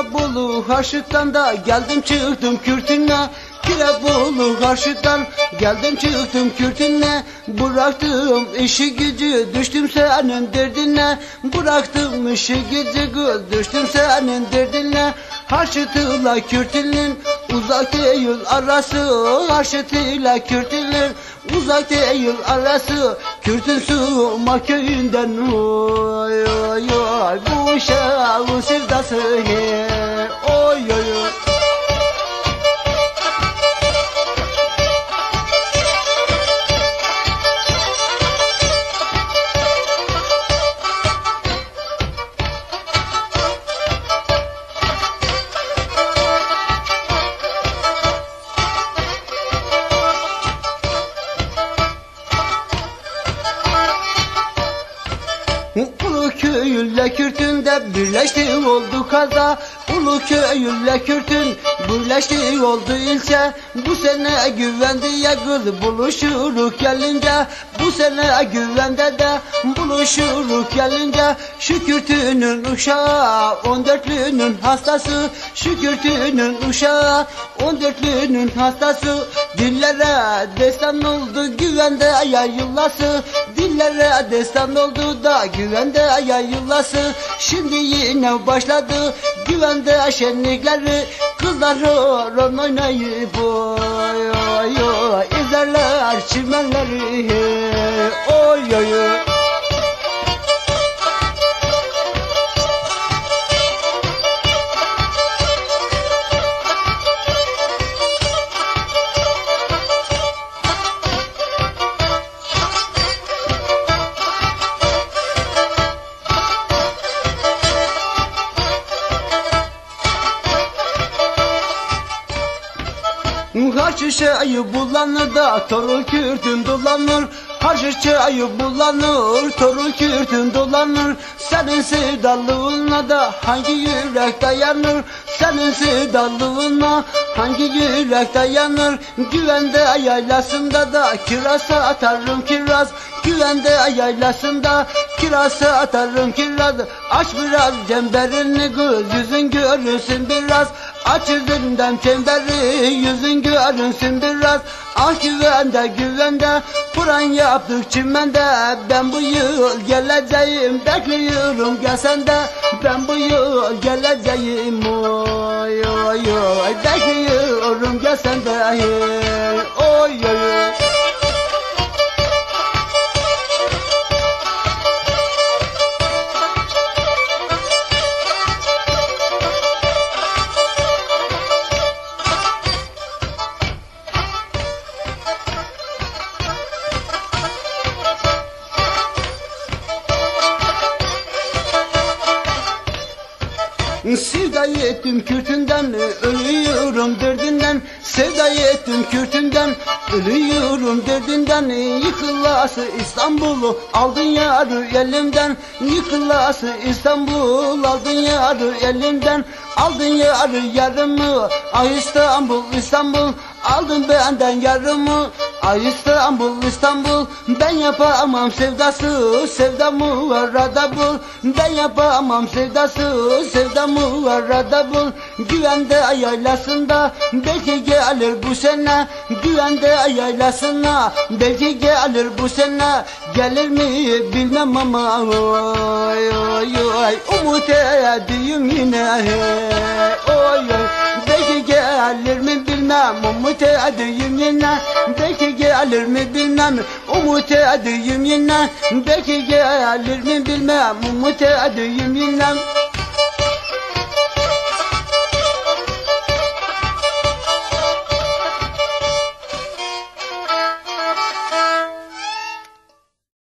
Kirebolu harşıktan da geldim çıktım kürtüne Kirebolu harşıktan geldim çıktım kürtüne Bıraktım işi gücü düştüm senin derdine Bıraktım işi gücü düştüm senin derdine Harşıtıyla kürtünün uzak değil arası. Harşıtıyla kürtünün uzak değil arası. Kürtün Suma köyünden oy oy oy. Bu uşağın sevdası he oy oy oy. Ulu köyülle Kürt'ünde birleşti oldu kaza Ulu köyülle Kürt'ün birleşti oldu ilçe. Bu sene güvendi ya kız buluşuruk gelince. Bu sene güvende de buluşuruk gelince. Şu Kürt'ünün uşağı on dörtlünün hastası. Şu Kürt'ünün uşağı on dörtlünün hastası. Dillere destan oldu güvende yayılası Dillere destan oldu da güvende yayılası Şimdi yine başladı güvende şenlikleri Kızlar horon oynayıp oy oy oy. İzlerler çimenleri oy oy oy Harçı çayı bulanır da torul kürtün dolanır. Harçı çayı bulanır torul kürtün dolanır. Senin sevdalığına da hangi yürek dayanır? Senin sevdalığına hangi yürek dayanır Güvende yaylasında da kiraz atarım kiraz. Güvende yaylasında kiraz atarım kiraz. Aç biraz cemberini göz yüzün görünsün biraz. Aç yüzünden çemberi yüzün görünsün biraz. Ah güvende güvende Kur'an yaptık çimende. Ben bu yıl geleceğim Bekliyorum gel sen de Ben bu yıl geleceğim Oy oy oy Bekliyorum gel sen de Oy oy oy. Sevda ettim Kürtünden ölüyorum derdinden Sevda ettim Kürtünden. Ölüyorum derdinden Yıkılası İstanbul'u aldın yarı elimden Yıkılası İstanbul aldın yarı elimden Aldın yarı yarımı Ah İstanbul İstanbul. Aldın benden yarımı Ay İstanbul İstanbul Ben yapamam sevdası Sevdamı arada bul. Ben yapamam sevdası Sevdamı arada bul. Güvende yaylasında Belki gelir bu sene. Güvende yaylasına Belki gelir bu sene Gelir mi bilmem ama Oy oy oy Umut edeyim yine. Oy oy Belki gelir mi bilmem Umut edeyim yine. Belki gelir mi bilmem Umut edeyim yine. Belki gelir mi bilmem Umut edeyim yine